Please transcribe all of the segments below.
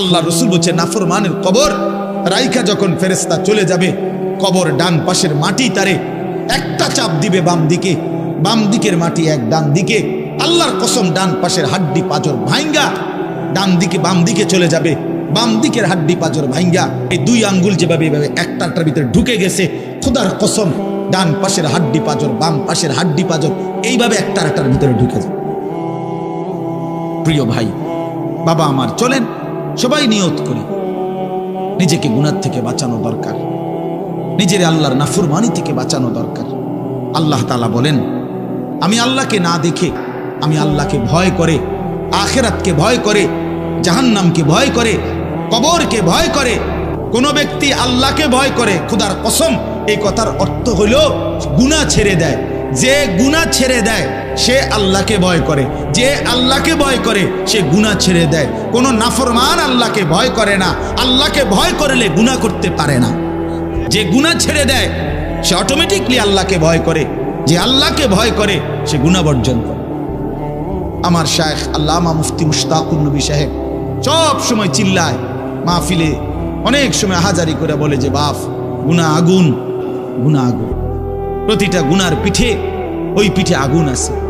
আল্লাহ রসুল বলছে, নাফরমানের কবর। রাইখা যখন ফেরেস্তা চলে যাবে, কবর ডান পাশের মাটি তারে একটা চাপ দিবে বাম দিকে। বাম দিকের মাটি এক, ডান দিকে। আল্লাহর কসম, ডান পাশের হাড্ডি পাজর ভাইঙ্গা। ডান দিকে বাম দিকে চলে যাবে, বাম দিকের হাড্ডি পাজর ভাইঙ্গা। এই দুই আঙ্গুল যেভাবে এভাবে একটাটার ভিতরে ঢুকে গেছে, খোদার কসম, ডান পাশের হাড্ডি পাজর, বাম পাশের হাড্ডি পাজর, এইভাবে একটা একটার ভিতরে ঢুকে যায়। প্রিয় ভাই, বাবা আমার, চলেন। সবাই নিয়ত করি। নিজেকে গুনার থেকে বাঁচানো দরকার। নিজের আল্লাহর নাফরমানি থেকে বাঁচানো দরকার। আল্লাহ তালা বলেন, আমি আল্লাহকে না দেখে, আমি আল্লাহকে ভয় করে, আখেরাতকে ভয় করে, জাহান্নামকে ভয় করে, কবরকে ভয় করে, কোন ব্যক্তি আল্লাহকে ভয় করে, খুদার কসম এই কথার অর্থ হইল গুনাহ ছেড়ে দেয়। যে গুনাহ ছেড়ে দেয় সে আল্লাহকে ভয় করে। যে আল্লাহকে ভয় করে, সে গুনাহ ছেড়ে দেয়। কোনো নাফরমান আল্লাহকে ভয় করে না। আল্লাহকে ভয় করলে গুনাহ করতে পারে না। যে গুনাহ ছেড়ে দেয়, সে অটোমেটিকলি আল্লাহকে ভয় করে। যে আল্লাহকে ভয় করে, সে গুনাহ বর্জন করে। আমার শায়েখ আল্লামা মুফতি মুশতাকুর নবী সাহেব সব সময় চিল্লায়, মাহফিলে অনেক সময় হাজারি করে বলে যে, বাপ গুনা আগুন গুনা আগুন। প্রতিটা গুনার পিঠে, ওই পিঠে আগুন আছে।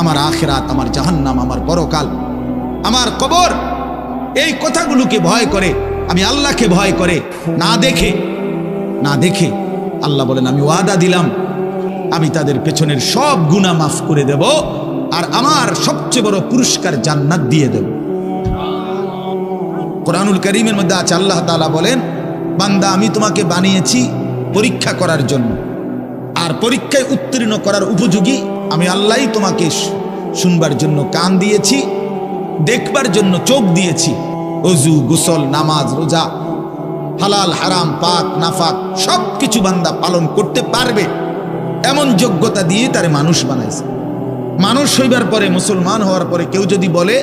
আমার আখেরাত, আমার জাহান্নাম, আমার পরকাল, আমার কবর, এই কথাগুলোকে ভয় করে, আমি আল্লাহকে ভয় করে, না দেখে না দেখে আল্লাহ বলেন, আমি ওয়াদা দিলাম, আমি তাদের পেছনের সব গুনাহ মাফ করে দেব আর আমার সবচেয়ে বড় পুরস্কার জান্নাত দিয়ে দেব। কোরআনুল করিমের মধ্যে আছে, আল্লাহ তাআলা বলেন, বান্দা, আমি তোমাকে বানিয়েছি পরীক্ষা করার জন্য। আর পরীক্ষায় উত্তীর্ণ করার উপযোগী আমি আল্লাহই তোমাকে শুনবার জন্য কান দিয়েছি, দেখবার জন্য চোখ দিয়েছি। অজু গোসল, নামাজ, রোজা, হালাল, হারাম, পাক, নাফাক সব কিছু বান্দা পালন করতে পারবে। এমন যোগ্যতা দিয়ে তারে মানুষ বানাইছে। মানুষ হইবার পরে, মুসলমান হওয়ার পরে কেউ যদি বলে,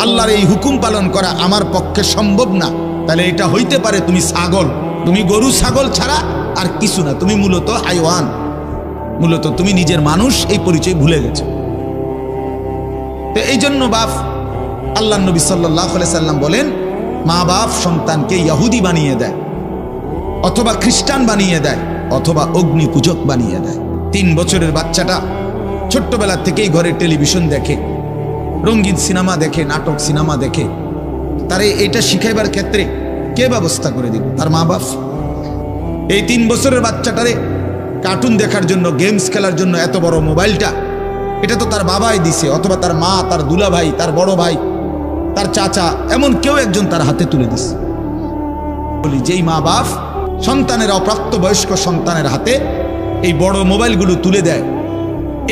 আল্লাহর এই হুকুম পালন করা আমার পক্ষে সম্ভব না, তাহলে এটা হইতে পারে তুমি ছাগল। তুমি গরু, ছাগল ছাড়া আর কিছু না। তুমি মূলত হাইওয়ান। মূলত তুমি নিজের মানুষ এই পরিচয় ভুলে গেছো। তো এই জন্য বাপ আল্লাহ নবী সাল্লাহ সাল্লাম বলেন, মা বাপ সন্তানকে ইয়াহুদি বানিয়ে দেয়, অথবা খ্রিস্টান বানিয়ে দেয়, অথবা অগ্নি পূজক বানিয়ে দেয়। তিন বছরের বাচ্চাটা ছোট্টবেলা থেকেই ঘরে টেলিভিশন দেখে, রঙিন সিনেমা দেখে, নাটক সিনেমা দেখে, তারে এটা শিখাইবার ক্ষেত্রে কে ব্যবস্থা করে দিল? তার মা বাপ। এই তিন বছরের বাচ্চাটারে কার্টুন দেখার জন্য গেমস খেলার জন্য এত বড় মোবাইলটা, এটা তো তার বাবাই দিছে, অথবা তার মা, তার দুলা ভাই তার বড় ভাই, তার চাচা, এমন কেউ একজন তার হাতে তুলে দিছে। বলি, যেই মা বাপ সন্তানের অপ্রাপ্ত বয়স্ক সন্তানের হাতে এই বড় মোবাইলগুলো তুলে দেয়,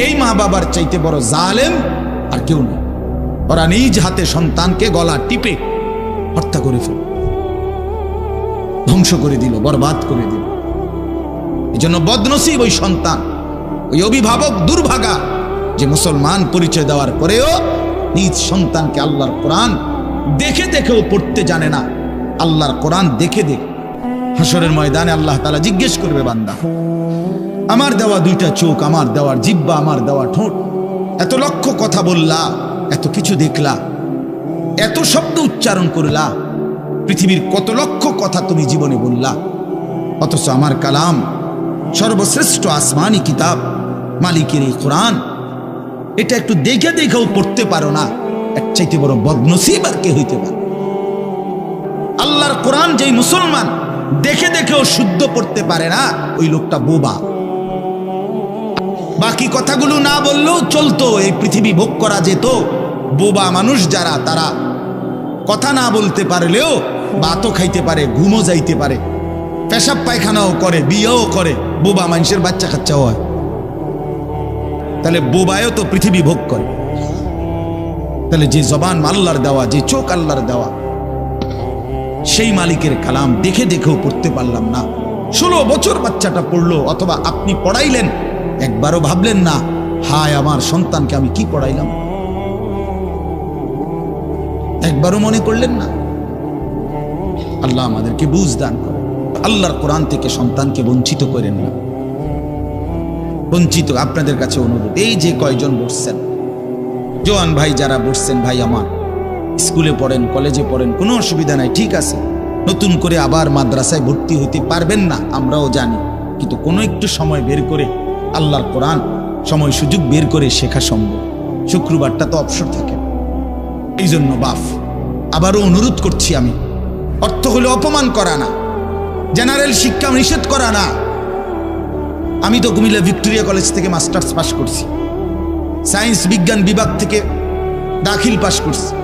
এই মা বাবার চাইতে বড় জালেম আর কেউ নেই। ওরা নিজ হাতে সন্তানকে গলা টিপে হত্যা করে ফেল, ধ্বংস করে দিল, বরবাদ করে দিল। এই জন্য বদনসিব ওই সন্তান, ওই অভিভাবক দুর্ভাগা যে মুসলমান পরিচয় দেওয়ার পরেও নিজ সন্তানকে আল্লাহর কোরআন দেখে দেখেও পড়তে জানে না। আল্লাহর কোরআন দেখে দেখে হাসরের ময়দানে আল্লাহ তালা জিজ্ঞেস করবে, বান্দা, আমার দেওয়া দুইটা চোখ, আমার দেওয়ার জিব্বা আমার দেওয়া ঠোঁট, এত লক্ষ কথা বললা, এত কিছু দেখলা, এত শব্দ উচ্চারণ করলা, পৃথিবীর কত লক্ষ কথা তুমি জীবনে বললা, অথচ আমার কালাম সর্বশ্রেষ্ঠ আসমানি কিতাব, মালিকের এই কোরআন। এটা একটু দেখে দেখেও পড়তে পারো না এক চাইতে বড় বদনসিব আর কে হইতে পারে? আল্লাহর কোরআন যেই মুসলমান দেখে দেখেও শুদ্ধ পড়তে পারে না, ওই লোকটা বোবা। বাকি কথাগুলো না বললেও চলতো, এই পৃথিবী ভোগ করা যেত। বোবা মানুষ যারা, তারা কথা না বলতে পারলেও বাতও খাইতে পারে, ঘুমও যাইতে পারে। পেশাব পায়খানাও করে, বিয়েও করে, বোবা মানুষের বাচ্চা কাচ্চাও হয়। তাহলে বোবায়ও তো পৃথিবী ভোগ করে। তাহলে যে জবান আল্লাহর দেওয়া, যে চোখ আল্লাহর দেওয়া, সেই মালিকের কালাম দেখে দেখেও পড়তে পারলাম না। ষোলো বছর বাচ্চাটা পড়ল, অথবা আপনি পড়াইলেন, একবারও ভাবলেন না, হায় আমার সন্তানকে আমি কি পড়াইলাম? একবারও মনে করলেন না? আল্লাহ আমাদেরকে বুঝ দান আল্লাহর কোরআন থেকে সন্তানকে বঞ্চিত করেন না। বঞ্চিত আপনাদের কাছে অনুরোধ, এই যে কয়জন বসছেন, জোয়ান ভাই যারা বসছেন, ভাই আমার, স্কুলে পড়েন, কলেজে পড়েন, কোনো অসুবিধা নাই, ঠিক আছে। নতুন করে আবার মাদ্রাসায় ভর্তি হইতে পারবেন না, আমরাও জানি। কিন্তু কোনো একটু সময় বের করে, আল্লাহর কোরআন, সময় সুযোগ বের করে শেখা সম্ভব। শুক্রবারটা তো অবসর থাকে। এই জন্য বাফ, আবারও অনুরোধ করছি আমি, অর্থ হলে অপমান করা না। জেনারেল শিক্ষা নিষেধ করা না। আমি তো কুমিল্লা ভিক্টোরিয়া কলেজ থেকে মাস্টার্স পাশ করছি। সায়েন্স বিজ্ঞান বিভাগ থেকে দাখিল পাশ করছি।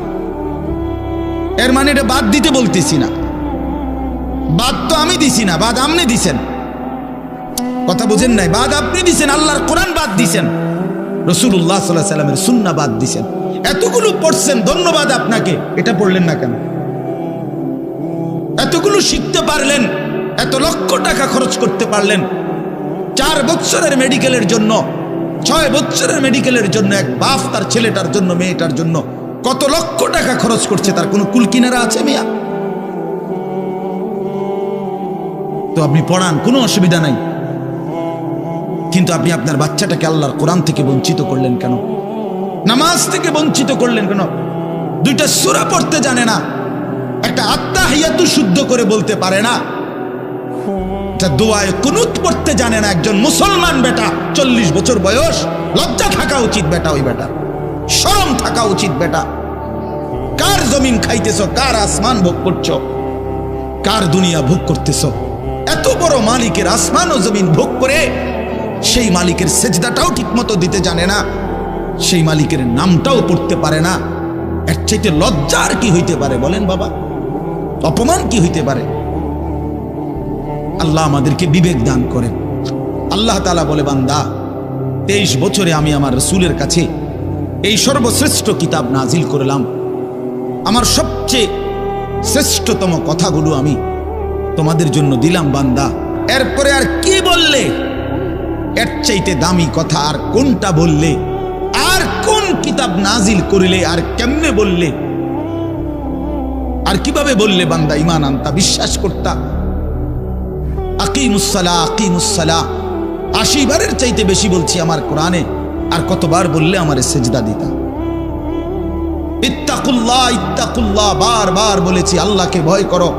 এর মানে এটা বাদ দিতে বলতেছি না। বাদ তো আমি দিছি না, বাদ আপনি দিছেন। কথা বুঝেন নাই, বাদ আপনি দিছেন, আল্লাহর কোরআন বাদ দিছেন। রসুল্লাহ সাল্লাহ সাল্লামের সুন্না বাদ দিছেন। এতগুলো পড়ছেন, ধন্যবাদ আপনাকে, এটা পড়লেন না কেন? এতগুলো শিখতে পারলেন এত লক্ষ টাকা খরচ করতে পারলেন। চার বছরের মেডিকেলের জন্য, ছয় বছরের মেডিকেলের জন্য, এক বাপ তার ছেলেটার জন্য, মেয়েটার জন্য কত লক্ষ টাকা খরচ করছে তার কোনো কুলকিনারা আছে মিয়া? তো আপনি পড়ান, কোনো অসুবিধা নাই। কিন্তু আপনি আপনার বাচ্চাটাকে আল্লাহর কোরআন থেকে বঞ্চিত করলেন কেন? নামাজ থেকে বঞ্চিত করলেন কেন? দুইটা সুরা পড়তে জানে না। একটা আত্মা হিয়াতু শুদ্ধ করে বলতে পারে না। দোয়ায় কুনুত পড়তে জানে না একজন মুসলমান বেটা। চল্লিশ বছর বয়স, লজ্জা থাকা উচিত বেটা ওই বেটা। শরম থাকা উচিত বেটা। কার জমিন খাইতেছ, কার আসমান ভোগ করছ, কার দুনিয়া ভোগ করতেছ? এত বড় মালিকের আসমান ও জমিন ভোগ করে সেই মালিকের সেজদাটাও ঠিকমতো দিতে জানে না, সেই মালিকের নামটাও পড়তে পারে না। এর চাইতে লজ্জার কি হইতে পারে বলেন বাবা? অপমান কি হইতে পারে? আল্লাহ আমাদেরকে বিবেক দান করেন। আল্লাহ তালা বলে, বান্দা, তেইশ বছরে আমি আমার রসুলের কাছে এই সর্বশ্রেষ্ঠ কিতাব নাজিল করলাম। আমার সবচেয়ে শ্রেষ্ঠতম কথাগুলো আমি তোমাদের জন্য দিলাম, বান্দা। এরপরে আর কি বললে? এর চাইতে দামি কথা আর কোনটা বললে? আর কোন কিতাব নাজিল করিলে আর কেমনে বললে? আর কীভাবে বললে, বান্দা ইমান আনতা, বিশ্বাস করতা? আকিমুসালা আকিমুসালা আশি চাইতে বেশি বলছি আমার কোরআনে, আর কতবার বললে আমার সেজদা দিতা। ইত্তাকুল্লাহ ইত্তাকুল্লাহ, বার বার বলেছি, আল্লাহকে ভয় করো।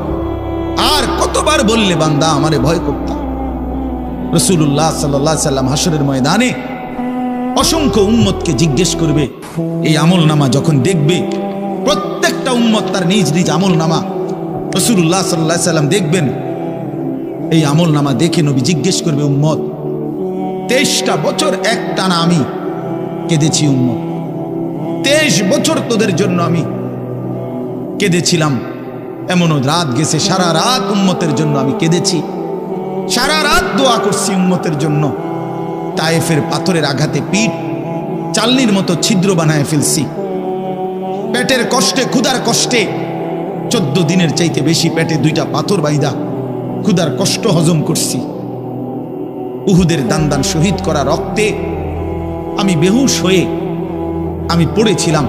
আর কতবার বললে বান্দা আমারে ভয় করতাম রসুল্লাহ সাল্লাহ সাল্লাম হাসরের ময়দানে অসংখ্য উম্মতকে জিজ্ঞেস করবে, এই আমল নামা যখন দেখবে, প্রত্যেকটা উম্মত তার নিজ নিজ আমল নামা রসুল্লাহ সাল্লাহ সাল্লাম দেখবেন এই আমল নামা দেখে নবী জিজ্ঞেস করবে, উম্মত, তেইশটা বছর এক টানা আমি কেঁদেছি উম্মত। তেইশ বছর তোদের জন্য আমি কেঁদেছিলাম। এমনও রাত গেছে, সারা রাত উম্মতের জন্য আমি কেঁদেছি। সারা রাত দোয়া করছি উম্মতের জন্য। তায়েফের পাথরের আঘাতে পিঠ চালনির মতো ছিদ্র বানায় ফেলছি। পেটের কষ্টে, ক্ষুধার কষ্টে চোদ্দ দিনের চাইতে বেশি পেটে দুইটা পাথর বাইদা ক্ষুধার কষ্ট হজম করছি। উহুদের দান দান শহীদ করা রক্তে আমি বেহুশ হয়ে আমি পড়েছিলাম।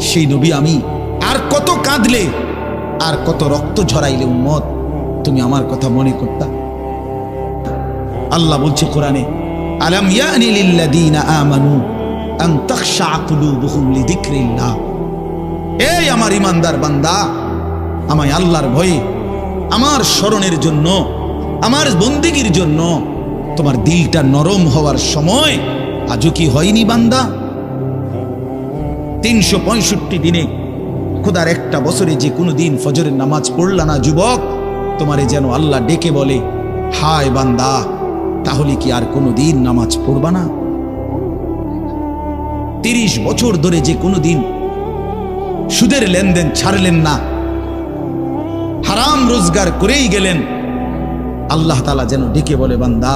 সেই নবী আমি, আর কত কাঁদলে, আর কত রক্ত ঝরাইলে উম্মত, তুমি আমার কথা মনে করতা। আল্লাহ বলছে কোরআনে আমানু এই আমার ইমানদার বান্দা, আমায় আল্লাহর ভয়ে আমার স্মরণের জন্য, আমার বন্দিগির জন্য, তোমার দিলটা নরম হওয়ার সময় আজও কি হয়নি বান্দা? তিনশো পঁয়ষট্টি দিনে খোদার একটা বছরে যে কোনো দিন ফজরের নামাজ পড়লা না যুবক, তোমারে যেন আল্লাহ ডেকে বলে, হায় বান্দা, তাহলে কি আর কোনো দিন নামাজ পড়বা না? তিরিশ বছর ধরে যে কোনো দিন সুদের লেনদেন ছাড়লেন না হারাম রোজগার করেই গেলেন। আল্লাহ তালা যেন ডেকে বলে, বান্দা,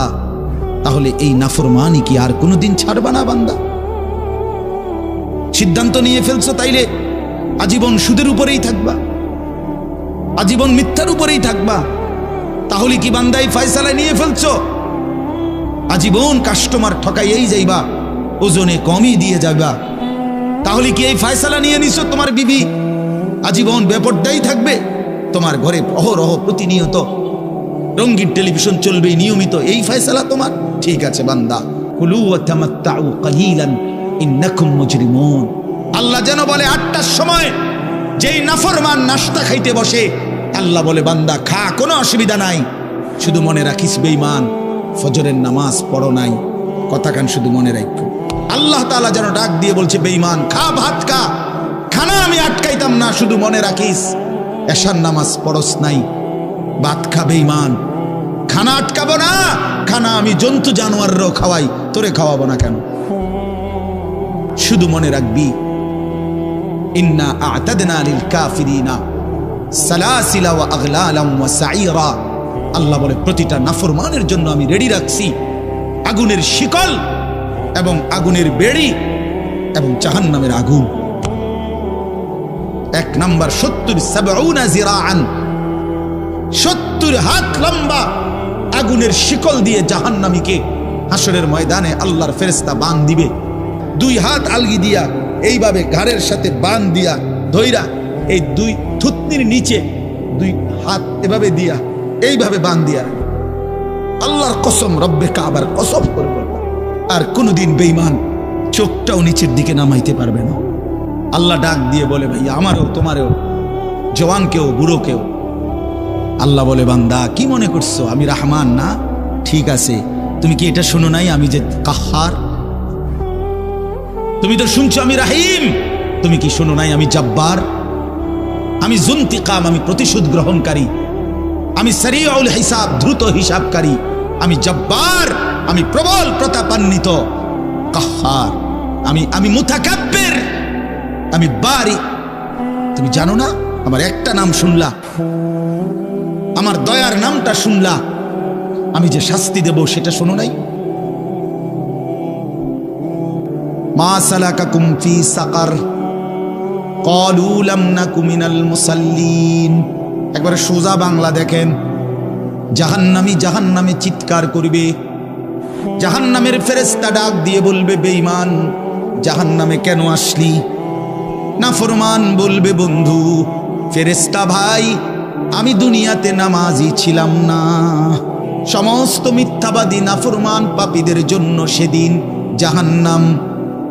তাহলে এই নাফরমানি কি আর কোনোদিন ছাড়বা না, বান্দা? সিদ্ধান্ত নিয়ে ফেলছো তাইলে আজীবন সুদের উপরেই থাকবা। আজীবন মিথ্যার উপরেই থাকবা। তাহলে কি বান্দাই ফয়সালা নিয়ে ফেলছো? আজীবন কাস্টমার ঠকাইয়েই যাইবা, ওজনে কমই দিয়ে যাবা তাহলে কি এই ফয়সালা নিয়ে নিছো তোমার বিবি? আজীবন বেপরদাই থাকবে। তোমার ঘরে অহরহ প্রতিনিয়ত রঙ্গিন টেলিভিশন চলবে নিয়মিত। এই ফয়সালা তোমার? ঠিক আছে বান্দা। কুলু মুজরিমুন। আল্লাহ যেন বলে আটটার সময়, যেই নাফরমান নাস্তা খাইতে বসে, আল্লাহ বলে, বান্দা, খা, কোনো অসুবিধা নাই। শুধু মনে রাখিস, বেঈমান, ফজরের নামাজ পড়ো নাই। কথা কান শুধু মনে রাখো আল্লাহ তাআলা যেন ডাক দিয়ে বলছে, বেঈমান, খা, ভাত খা। খানা আমি আটকাইতাম না, শুধু মনে রাখিস। এশার নামাজ পড়স নাই। ভাত খাবে বেঈমান খানা আটকাবো না। খানা আমি জন্তু জানোয়াররাও খাওয়াই। তোরে খাওয়াবো না কেন? শুধু মনে রাখবি, ইন্না আ'তাদনা লিল কাফিরিনা সালাসিলা ওয়া আগলালাম ওয়া সাইরা আল্লাহ বলে, প্রতিটা নাফরমানের জন্য আমি রেডি রাখছি। আগুনের শিকল এবং আগুনের বেড়ি এবং জাহান্নামের আগুন। এক নাম্বার, সত্তর জিরাআন। সত্তর হাত লম্বা আগুনের শিকল দিয়ে জাহান্নামীকে হাসরের ময়দানে আল্লাহর ফেরেস্তা বান দিবে। দুই হাত আলগি দিয়া এইভাবে ঘাড়ের সাথে বান দিয়া ধইরা এই দুই থুতনির নিচে দুই হাত এভাবে দিয়া এইভাবে বান দিয়া। আল্লাহর কসম, রব্বে কাবার কসম করে বললাম। আর কোনোদিন বেইমান চোখটাও নিচের দিকে নামাইতে পারবে না। আল্লাহ ডাক দিয়ে বলে ভাই আমারও, তোমারও, জওয়ানকেও, বুড়োকেও। আল্লাহ বলে, বান্দা, কি মনে করছ? আমি রাহমান না? ঠিক আছে। তুমি কি এটা শোনো নাই? আমি যে কাহার? তুমি তো শুনছো, আমি রাহিম। তুমি কি শোনো নাই? আমি জব্বার। আমি জুন্তিকাম, আমি প্রতিশোধ গ্রহণকারী। আমি সারিউল হিসাব, দ্রুত হিসাবকারী। আমি জব্বার, আমি প্রবল প্রতাপান্বিত, কাহার। আমি আমি মুতাকাব্বির। আমি বারি তুমি জানো না, আমার একটা নাম শুনলা। আমার দয়ার নামটা শুনলা। আমি যে শাস্তি দেব সেটা শোনো নাই। মা সালাকাকুম ফি সাকার। ক্বালু লাম নাকু মিনাল মুসাল্লিন। একবারে সোজা বাংলা দেখেন। জাহান্নামী জাহান্নামে চিৎকার করবে। জাহান্নামের ফেরেশতা ডাক দিয়ে বলবে, বেঈমান, জাহান্নামে কেন আসলি? না ফরমান বলবে বন্ধু ফেরেস্তা ভাই, আমি দুনিয়াতে নামাজি ছিলাম না। সমস্ত মিথ্যাবাদী নাফরমান পাপীদের জন্য সেদিন জাহান্নাম।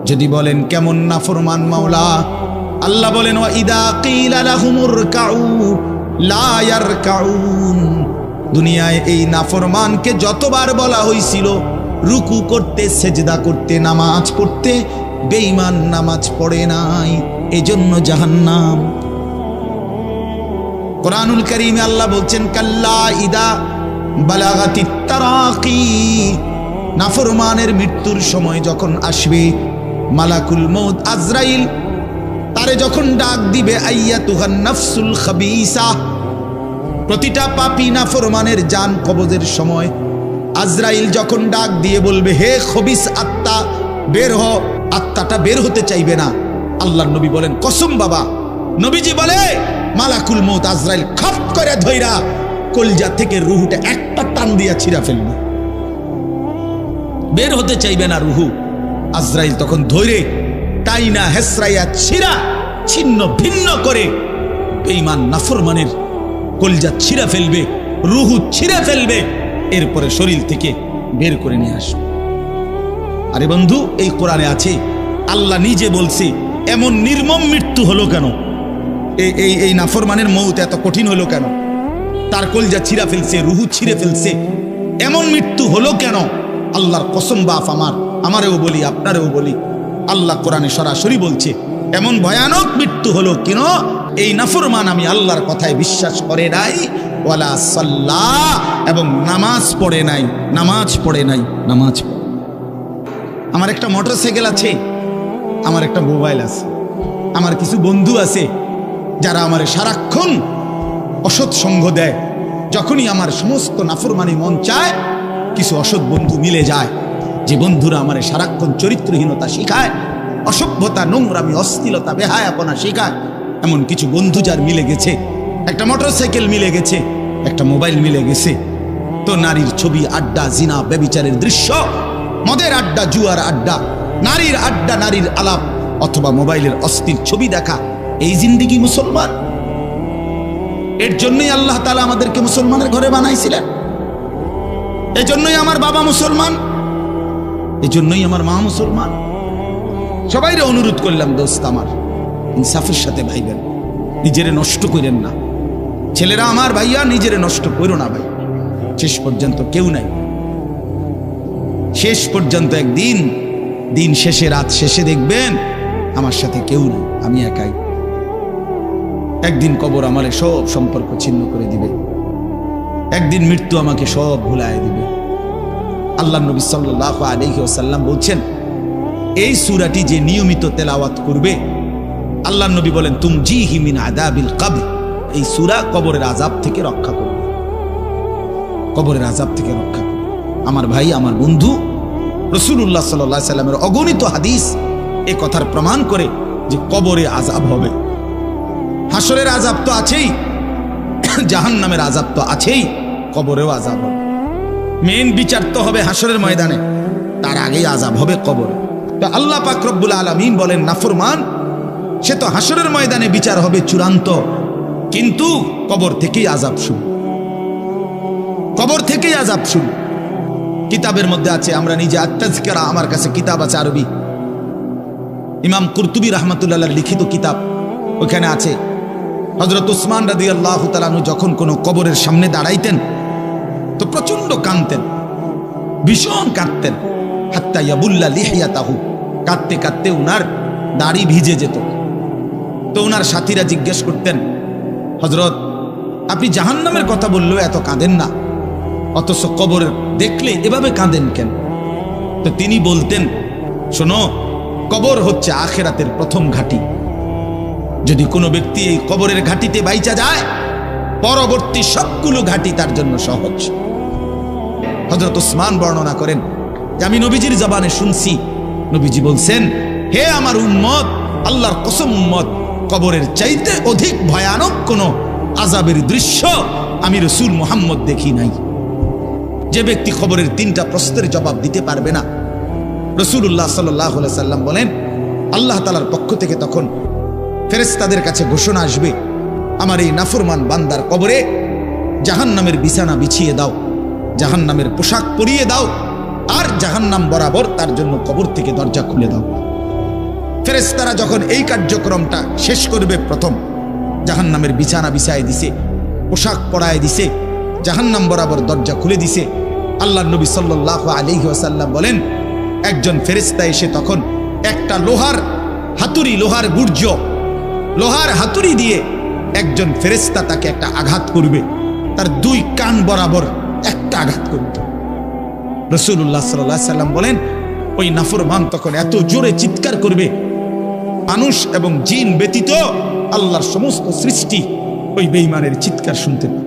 যদি বলেন কেমন নাফরমান মাওলা, আল্লাহ বলেন দুনিয়ায় এই নাফরমানকে যতবার বলা হয়েছিল রুকু করতে, সেজদা করতে, নামাজ পড়তে, বেঈমান নামাজ পড়ে নাই। এজন্য জাহান্নাম। কোরআনুল করিমে আল্লাহ বলছেন, কাল্লা ইদা বালাগাতি তারাকি। নাফরমানের মৃত্যুর সময় যখন আসবে, মালাকুল মৌত আজরাইল, তারে যখন ডাক দিবে, আইয়া তুহান নাফসুল খাবিসা। প্রতিটা পাপি নাফরমানের জান কবজের সময় আজরাইল যখন ডাক দিয়ে বলবে, হে খবিস আত্মা, বের হ। আত্মাটা বের হতে চাইবে না। আল্লাহ নবী বলেন, কসম বাবা। নবীজি বলে, মালাকুল মৌত আজরাইল খপ করে ধইরা কলজা থেকে রুহুটা একটা টান দিয়া ছিঁড়া ফেলবে। বের হতে চাইবে না রুহু। আজরাইল তখন ধৈরে টাইনা হেসরাইয়া ছিঁড়া, ছিন্ন ভিন্ন করে বেঈমান নাফরমানের কলজা ছিঁড়া ফেলবে, রুহু ছিঁড়ে ফেলবে, এরপরে শরীর থেকে বের করে নিয়ে আসবে। আরে বন্ধু, এই কোরআনে আছে আল্লাহ নিজে বলছে, এমন নির্মম মৃত্যু হলো কেন? এই এই নাফরমানের মৌত এত কঠিন হলো কেন? তার কলজা ছিঁড়া ফেলছে, রুহু ছিঁড়ে ফেলছে। এমন মৃত্যু হলো কেন? আল্লাহর কসম বাফ আমার, আমারেও বলি, আপনারেও বলি। আল্লাহ কোরআনে সরাসরি বলছে, এমন ভয়ানক মৃত্যু হলো কেন? এই নাফরমান আমি আল্লাহর কথায় বিশ্বাস করে নাই, ওয়ালা সাল্লাহ এবং নামাজ পড়ে নাই, নামাজ পড়ে নাই, নামাজ আমার একটা মোটরসাইকেল আছে আমার একটা মোবাইল আছে। আমার কিছু বন্ধু আছে, যারা আমার সারাক্ষণ অসৎ সঙ্গ দেয়। যখনই আমার সমস্ত নাফরমানি মন চায়, কিছু অসৎ বন্ধু মিলে যায়। যে বন্ধুরা আমার সারাক্ষণ চরিত্রহীনতা শিখায়, অসভ্যতা, নোংরামি অস্থিলতা বেহায়াপনা শেখায়, এমন কিছু বন্ধু যার মিলে গেছে। একটা মোটরসাইকেল মিলে গেছে, একটা মোবাইল মিলে গেছে। তো নারীর ছবি, আড্ডা, জিনা, ব্যবিচারের দৃশ্য, মদের আড্ডা, জুয়ার আড্ডা নারীর আড্ডা, নারীর আলাপ অথবা মোবাইলের অস্থির ছবি দেখা, এই জিন্দিগি মুসলমান। এর জন্যই আল্লাহ তালা আমাদেরকে মুসলমানের ঘরে বানাইছিলেন। এই জন্যই আমার বাবা মুসলমান। এই জন্যই আমার মা মুসলমান। সবাইরে অনুরোধ করলাম, দোস্ত আমার, ইনসাফের সাথে ভাইবেন, নিজেরে নষ্ট করেন না। ছেলেরা আমার ভাইয়া, নিজেরে নষ্ট করো না ভাই। শেষ পর্যন্ত কেউ নাই। শেষ পর্যন্ত একদিন দিন শেষে, রাত শেষে দেখবেন আমার সাথে কেউ নেই, আমি একাই। একদিন কবর আমারে সব সম্পর্ক ছিন্ন করে দিবে। একদিন মৃত্যু আমাকে সব ভুলায় দিবে। আল্লাহ নবী সাল্লাহ আলহি ওসাল্লাম বলছেন, এই সুরাটি যে নিয়মিত তেলাওয়াত করবে আল্লাহ নবী বলেন তুম জি হিমিন আদাবিল কাবর এই সুরা কবরের আজাব থেকে রক্ষা করবে। কবরের আজাব থেকে রক্ষা করবে। আমার ভাই, আমার বন্ধু রসুল্লাহ সাল্লাহ সাল্লামের অগণিত হাদিস এ কথার প্রমাণ করে যে কবরে আজাব হবে। হাসরের আজাব তো আছেই জাহান নামের আজাব তো আছেই, কবরেও আজাব হবে। মেন বিচার তো হবে হাসরের ময়দানে, তার আগেই আজাব হবে কবরে। তো আল্লাহ পাক রব্বুল আলমিন বলেন, নাফরমান, সে তো হাসরের ময়দানে বিচার হবে চূড়ান্ত, কিন্তু কবর থেকেই আজাব শুরু। কবর থেকেই আজাব শুরু। কিতাবের মধ্যে আছে, আমরা নিজে আত্মাজিকারা আমার কাছে কিতাব আছে আরবি। ইমাম কুরতুবী রহমতুল্লাহ লিখিত কিতাব ওখানে আছে। হজরত উসমান রাদি আল্লাহ তালানু যখন কোনো কবরের সামনে দাঁড়াইতেন, তো প্রচণ্ড কাঁদতেন, ভীষণ কাঁদতেন। হাত্তা ইয়াবুল্লা লিহিয়া তাহু কাঁদতে কাঁদতে উনার দাড়ি ভিজে যেত। তো উনার সাথীরা জিজ্ঞেস করতেন হজরত আপনি জাহান্নামের কথা বললেও এত কাঁদেন না? অথচ কবর দেখলে এভাবে কাঁদেন কেন? তো তিনি বলতেন, শোনো, কবর হচ্ছে আখেরাতের প্রথম ঘাটি। যদি কোনো ব্যক্তি এই কবরের ঘাটিতে বাইচা যায়, পরবর্তী সবগুলো ঘাটি তার জন্য সহজ। হজরত ওসমান বর্ণনা করেন, যে আমি নবীজির জবানে শুনছি। নবীজি বলছেন, হে আমার উম্মত, আল্লাহর কসম উম্মত, কবরের চাইতে অধিক ভয়ানক কোন আজাবের দৃশ্য আমি রসুল মোহাম্মদ দেখি নাই। যে ব্যক্তি খবরের তিনটা প্রশ্নের জবাব দিতে পারবে না। রসুল্লাহ সাল্লাহ সাল্লাম বলেন, আল্লাহ তালার পক্ষ থেকে তখন ফেরেস্তাদের কাছে ঘোষণা আসবে, আমার এই নাফরমান বান্দার কবরে জাহান নামের বিছানা বিছিয়ে দাও জাহান নামের পোশাক পরিয়ে দাও, আর জাহান্নাম বরাবর তার জন্য কবর থেকে দরজা খুলে দাও। ফেরেস্তারা যখন এই কার্যক্রমটা শেষ করবে প্রথম, জাহান্নামের বিছানা বিছায় দিছে, পোশাক পরায় দিছে জাহান্নাম বরাবর দরজা খুলে দিছে। আল্লাহ নবী সাল্লাহ আলিহি ওয়াসাল্লাম বলেন, একজন ফেরেস্তা এসে তখন একটা লোহার হাতুড়ি, লোহার গুর্জ লোহার হাতুড়ি দিয়ে একজন ফেরেস্তা তাকে একটা আঘাত করবে। তার দুই কান বরাবর একটা আঘাত করবে। রসুল্লাহ সাল্লাহ সাল্লাম বলেন, ওই নাফরমান তখন এত জোরে চিৎকার করবে, মানুষ এবং জিন ব্যতীত আল্লাহর সমস্ত সৃষ্টি ওই বেইমানের চিৎকার শুনতে পাবে।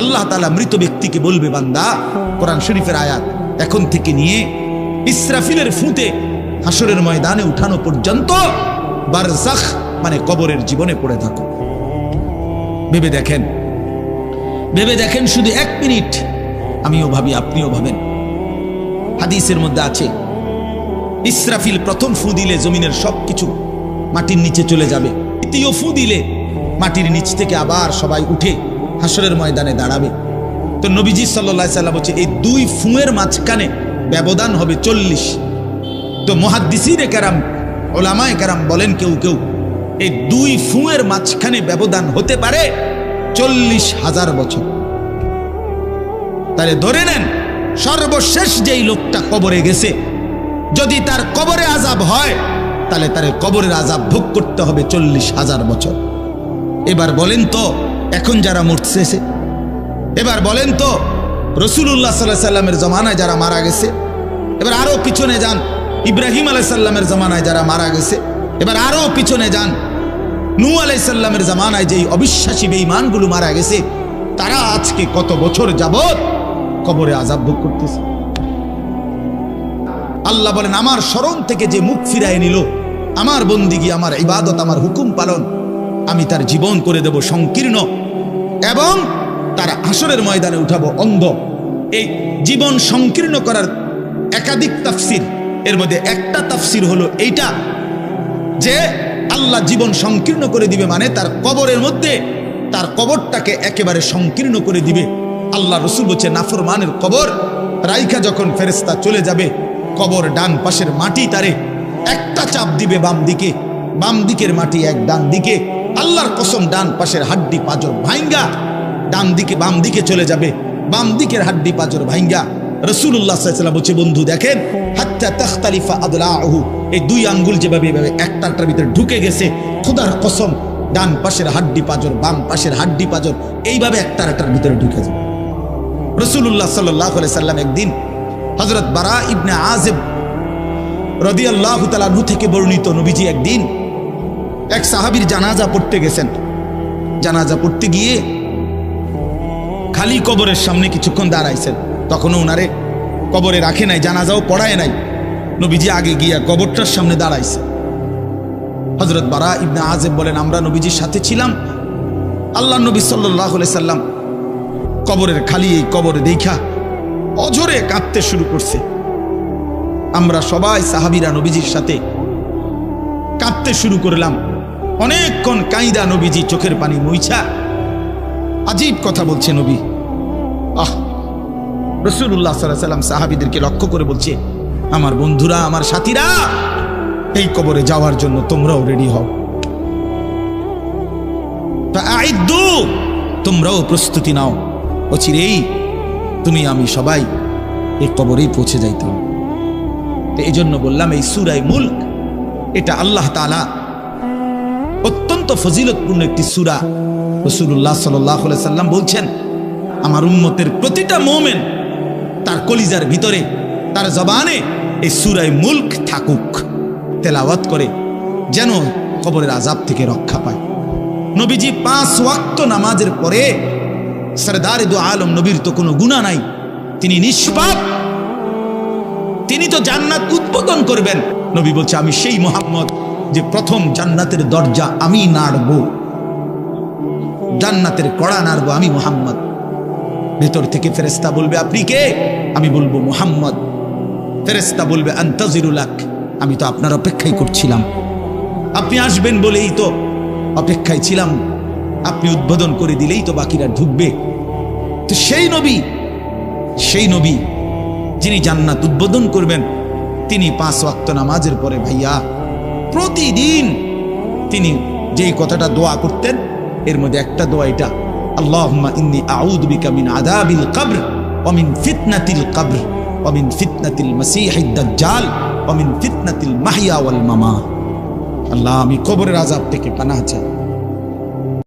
আল্লাহ তালা মৃত ব্যক্তিকে বলবে, বান্দা, কোরআন শরীফের আয়াত এখন থেকে নিয়ে ইসরাফিলের ফুঁতে হাসরের ময়দানে উঠানো পর্যন্ত বারজাখ মানে কবরের জীবনে পড়ে থাকো। ভেবে দেখেন ভেবে দেখেন শুধু এক মিনিট, আমিও ভাবি, আপনিও ভাবেন। হাদিসের মধ্যে আছে, ইসরাফিল প্রথম ফু দিলে জমিনের সবকিছু মাটির নিচে চলে যাবে, দ্বিতীয় ফু দিলে মাটির নিচ থেকে আবার সবাই উঠে হাসরের ময়দানে দাঁড়াবে। তো নবীজি সাল্লা সাল্লাম হচ্ছে এই দুই ফুঁয়ের মাঝখানে ব্যবধান হবে চল্লিশ। তো মহাদ্দিসিরে কেরাম, ওলামায় কেরাম বলেন কেউ কেউ, এই দুই ফুঁয়ের মাঝখানে ব্যবধান হতে পারে চল্লিশ হাজার বছর। তাহলে ধরে নেন, সর্বশেষ যেই লোকটা কবরে গেছে, যদি তার কবরে আজাব হয়, তাহলে তার কবরের আজাব ভোগ করতে হবে চল্লিশ হাজার বছর। এবার বলেন তো এখন যারা মরতেছে, এবার বলেন তো রসুল্লাহ সাল্লাহ সাল্লামের জমানায় যারা মারা গেছে, এবার আরও পিছনে যান, ইব্রাহিম আলাইসাল্লামের জমানায় যারা মারা গেছে, এবার আরও পিছনে যান নু আলাইসাল্লামের জামানায় যেই অবিশ্বাসী বেঈমানগুলো মারা গেছে, তারা আজকে কত বছর যাবৎ কবরে আজাব ভোগ করতেছে। আল্লাহ বলেন, আমার স্মরণ থেকে যে মুখ ফিরায় নিল, আমার বন্দিগি, আমার ইবাদত, আমার হুকুম পালন আমি তার জীবন করে দেব সংকীর্ণ এবং তার আসরের ময়দানে উঠাবো অন্ধ। এই জীবন সংকীর্ণ করার একাধিক তাফসির, এর মধ্যে একটা তাফসির হলো এইটা যে আল্লাহ জীবন সংকীর্ণ করে দিবে মানে তার কবরের মধ্যে তার কবরটাকে একেবারে সংকীর্ণ করে দিবে। আল্লাহ রসুল বলছে, নাফরমানের কবর, রাইখা যখন ফেরেস্তা চলে যাবে, কবর ডান পাশের মাটি তারে একটা চাপ দিবে বাম দিকে, বাম দিকের মাটি এক ডান দিকে আল্লাহর কসম ডান পাশের হাড্ডি পাজর ভাইঙ্গা, ডান দিকে বাম দিকে চলে যাবে। বাম দিকের হাড্ডি পাজর ভাইঙ্গা। এইভাবে একটার ভিতরে ঢুকে একদিন হজরত বারা ইবনে আজেব রদি থেকে বর্ণিত নবীজি একদিন এক সাহাবীর জানাজা পড়তে গেছেন। জানাজা পড়তে গিয়ে খালি কবরের সামনে কিছুক্ষণ দাঁড়াইছেন। তখনও ওনারে কবরে রাখে নাই, জানাজাও পড়ায় নাই। নবীজি আগে গিয়া কবরটার সামনে দাঁড়াইছে। হজরত বারা ইবনে আজেব বলেন, আমরা নবীজির সাথে ছিলাম। আল্লাহ নবী সাল্লাহ সাল্লাম কবরের খালি এই কবরে দেখা অঝরে কাঁদতে শুরু করছে। আমরা সবাই সাহাবিরা নবীজির সাথে কাঁদতে শুরু করলাম। অনেকক্ষণ কাইদা নবীজি চোখের পানি মুইছা। আজীব কথা বলছে নবী। আহ রসুল্লাহ সাল্লাহ সাল্লাম সাহাবিদেরকে লক্ষ্য করে বলছে, আমার বন্ধুরা, আমার সাথীরা, এই কবরে যাওয়ার জন্য তোমরাও রেডি হও। তোমরাও প্রস্তুতি নাও। অচিরেই তুমি আমি সবাই এই কবরেই পৌঁছে যাইতাম। এই জন্য বললাম, এই সুরাই মুল্ক, এটা আল্লাহ তালা অত্যন্ত ফজিলতপূর্ণ একটি সুরা রসুল্লাহ সাল্লাহ সাল্লাম বলছেন, আমার উম্মতের প্রতিটা মোমেন তার কলিজার ভিতরে, তার জবানে এই সুরায় মুল্ক থাকুক, তেলাওয়াত করে যেন কবরের আজাব থেকে রক্ষা পায়। নবীজি পাঁচ ওয়াক্ত নামাজের পরে সরদার দু আলম নবীর তো কোনো গুণা নাই, তিনি নিষ্পাপ, তিনি তো জান্নাত উদ্বোধন করবেন। নবী বলছে, আমি সেই মোহাম্মদ যে প্রথম জান্নাতের দরজা আমি নাড়ব। জান্নাতের কড়া নাড়ব আমি মোহাম্মদ। ভেতর থেকে ফেরেস্তা বলবে, আপনি কে? আমি বলব, মোহাম্মদ। ফেরেস্তা বলবে আন্তাজিরুলাক আমি তো আপনার অপেক্ষাই করছিলাম। আপনি আসবেন বলেই তো অপেক্ষায় ছিলাম। আপনি উদ্বোধন করে দিলেই তো বাকিরা ঢুকবে। তো সেই নবী সেই নবী যিনি জান্নাত উদ্বোধন করবেন, তিনি পাঁচ ওয়াক্ত নামাজের পরে, ভাইয়া প্রতিদিন তিনি যেই কথাটা দোয়া করতেন, এর মধ্যে একটা দোয়া এটা আউদ কবর অমিন মিন মিন মাহইয়া ওয়াল মামা আল্লাহ, আমি কবরের আজাব থেকে পানা চাই।